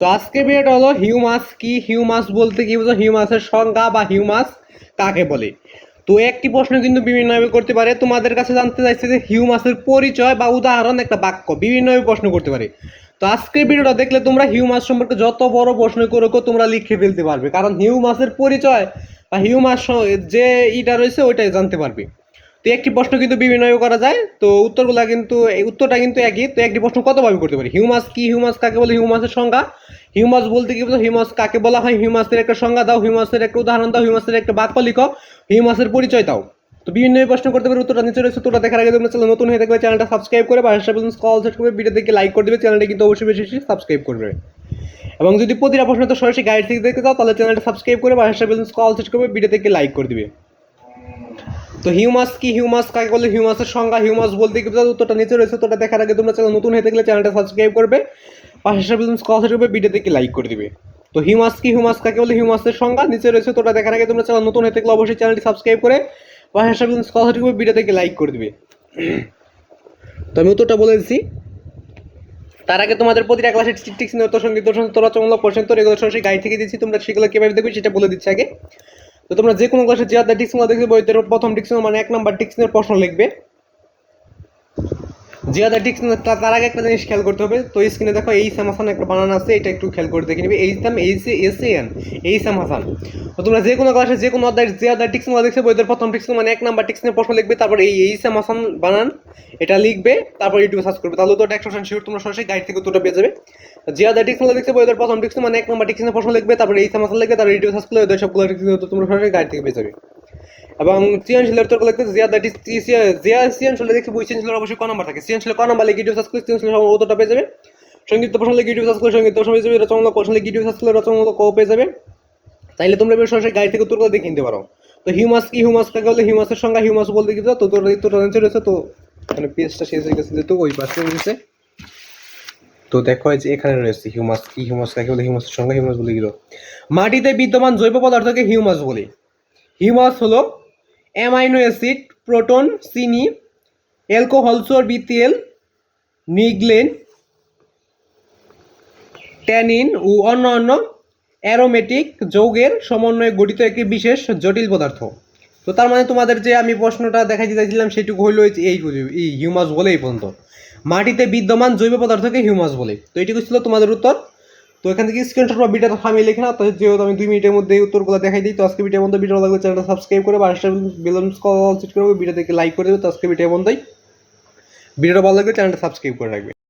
তো আজকে ভিডিওটা হলো হিউমাস কি? হিউমাস বলতে কি বোঝো? হিউমাসের সংজ্ঞা বা হিউমাস কাকে বলে? তো একটি প্রশ্ন কিন্তু বিভিন্নভাবে করতে পারে। তোমাদের কাছে জানতে চাইছে যে হিউমাসের পরিচয় বা উদাহরণ একটা বাক্য বিভিন্নভাবে প্রশ্ন করতে পারে। তো আজকের ভিডিওটা দেখলে তোমরা হিউমাস সম্পর্কে যত বড় প্রশ্ন করো তোমরা লিখে ফেলতে পারবে। কারণ হিউমাসের পরিচয় বা হিউমাস যে ইটা রয়েছে, ওইটাই জানতে পারবে। তো একটি প্রশ্ন কিন্তু বিভিন্নভাবে করা যায়। তো উত্তরগুলা কিন্তু উত্তরটা কিন্তু একই। তো একটি প্রশ্ন কতভাবে করতে পারি? হিউমাস কি? হিউমাস কাকে বলে? হিউমাসের সংজ্ঞা। হিউমাস বলতে কি বলতো হিউমাস কাকে বলা হয়? হিউমাসের একটা সংজ্ঞা দাও, হিউমাসের একটা উদাহরণ দাও, হিউমাসের একটা বাক্য লিখো, হিউমাসের পরিচয় দাও। তো বিভিন্ন প্রশ্ন করতে পারে, উত্তরটা নিচে রয়েছে তোটা দেখার আগে তোমরা চ্যানেল নতুন হয়ে থাকলে চ্যানেলটা সাবস্ক্রাইব করে পাশে কল সেট করবে ভিডিও দেখে লাইক করে দেবে, চ্যানেলটা কিন্তু অবশ্যই বেশি বেশি সাবস্ক্রাইব করবে। এবং যদি প্রতিটা প্রশ্ন তো সরাসরি গাইড থেকে দেখতে চাও, তাহলে চ্যানেলটা সাবস্ক্রাইব করে পাশে কল সেট করবে ভিডিও দেখে লাইক করে দিবে। তো হিউমাস কি? হিউমাস কাকে বলে? হিউমাসের সংজ্ঞা, হিউমাস বলতে কি? উত্তরটা নিচে রয়েছে তোটা দেখার আগে তোমরা চ্যানেল নতুন হয়ে থাকলে চ্যানেলটা সাবস্ক্রাইব করবে। পাশে সেট করবে ভিডিও দেখে লাইক করে দিবে। তো হিউমাস কি? হিউমাস কাকে বলে? হিউমাসের সংজ্ঞা। নিচে রয়েছে তোটা দেখার আগে তোমরা চ্যানেল নতুন হয়ে থাকলে অবশ্যই চ্যানেলটি সাবস্ক্রাইব করে পাশে সেট করবে ভিডিও দেখে লাইক করে দিবে। তো আমি উত্তরটা বলে দিচ্ছি। তার আগে তোমাদের প্রতিটা ক্লাসে টিক্স নৃত্য সংগীত দর্শন তোরা চমলক পর্যন্ত রেগুলার সরাসরি গাইড থেকে দিচ্ছি। তোমরা সেগুলো কীভাবে দেখবে সেটা বলে দিচ্ছি আগে। তো তোমরা যে কোনো ক্লাসে যে আদার টিক্সগুলো দেখবে বইদের প্রথম টিক্সের মানে এক নাম্বার টিক্সের প্রশ্ন লিখবে। আদার টিক্স তার আগে একটা জিনিস খেয়াল করতে হবে। তো স্ক্রিনে দেখো, এই সাম একটা বানান আছে, এটা একটু খেয়াল করে দেখে নিবে। এই সাম এই সে এস এন এই সাম তো তোমরা যে কোনো ক্লাসে যে কোনো অধ্যায় যে আদার টিক্সগুলো দেখছে বইদের প্রথম টিক্স মানে এক নাম্বার টিক্সের প্রশ্ন লিখবে, তারপর এই এই সাম বানান, এটা লিখবে, তারপর ইউটিউবে সার্চ করবে। তাহলে তো একশো পার্সেন্ট শিওর তোমরা সরাসরি গাইড থেকে উত্তরটা পেয়ে যাবে। যে আদার টিক্সগুলো দেখছে বইদের প্রথম টিক্স মানে এক নাম্বার টিক্সের প্রশ্ন লিখবে, তারপর এই সাম লিখবে, তারপর ইউটিউবে সার্চ করলে ওদের সবগুলো টিক্স তোমরা সরাসরি গাইড থেকে পেয়ে যাবে। এবং সৃজনশীলের উত্তর লিখতে জিয়া দ্যাট ইজ জিয়া অবশ্যই ক নাম্বার থাকে। সৃজনশীল ক নাম্বার ইউটিউব সার্চ করে পেয়ে যাবে। প্রশ্ন লিখে ইউটিউব সার্চ করে প্রশ্ন যাবে প্রশ্ন ইউটিউব সার্চ রচনামূলক ক পেয়ে যাবে। তাইলে তোমরা সরাসরি গাইড থেকে উত্তরগুলো দেখে নিতে পারো। তো হিউমাস কি? হিউমাস কাকে বলে? হিউমাসের সংজ্ঞা হিউমাস বলতে কি তো তোর নিচে রয়েছে তো মানে পেজটা শেষ হয়ে গেছে যেহেতু, ওই পাশে রয়েছে। তো দেখো যে এখানে রয়েছে হিউমাস কি? হিউমাস কাকে বলে? হিউমাসের সংজ্ঞা হিউমাস বলে গেল মাটিতে বিদ্যমান জৈব পদার্থকে হিউমাস বলে। হিউমাস হলো অ্যামাইনো অ্যাসিড, প্রোটন, চিনি, অ্যালকোহল চর্বি, তেল নিগলেন ট্যানিন ও অন্যান্য অ্যারোমেটিক যৌগের সমন্বয়ে গঠিত একটি বিশেষ জটিল পদার্থ। তো তার মানে তোমাদের যে আমি প্রশ্নটা দেখাইতে চাইছিলাম সেটুকু হইল এই হিউমাস বলে এই পর্যন্ত। মাটিতে বিদ্যমান জৈব পদার্থকে হিউমাস বলে। তো এটুকু ছিল তোমাদের উত্তর। তো এখান থেকে স্ক্রিনশট বা ভিডিওটা থামিয়ে লিখে না তো যেহেতু আমি দুই মিনিটের মধ্যে উত্তরগুলো দেখাই দিই, তো আজকে ভিডিওর মধ্যে ভিডিও লাগবে চ্যানেলটা সাবস্ক্রাইব করে বা বেলুন কল সেট করে ভিডিও দেখে লাইক করে দেবে তো আজকে ভিডিও বন্ধই ভিডিওটা ভালো লাগবে চ্যানেলটা সাবস্ক্রাইব করে রাখবে।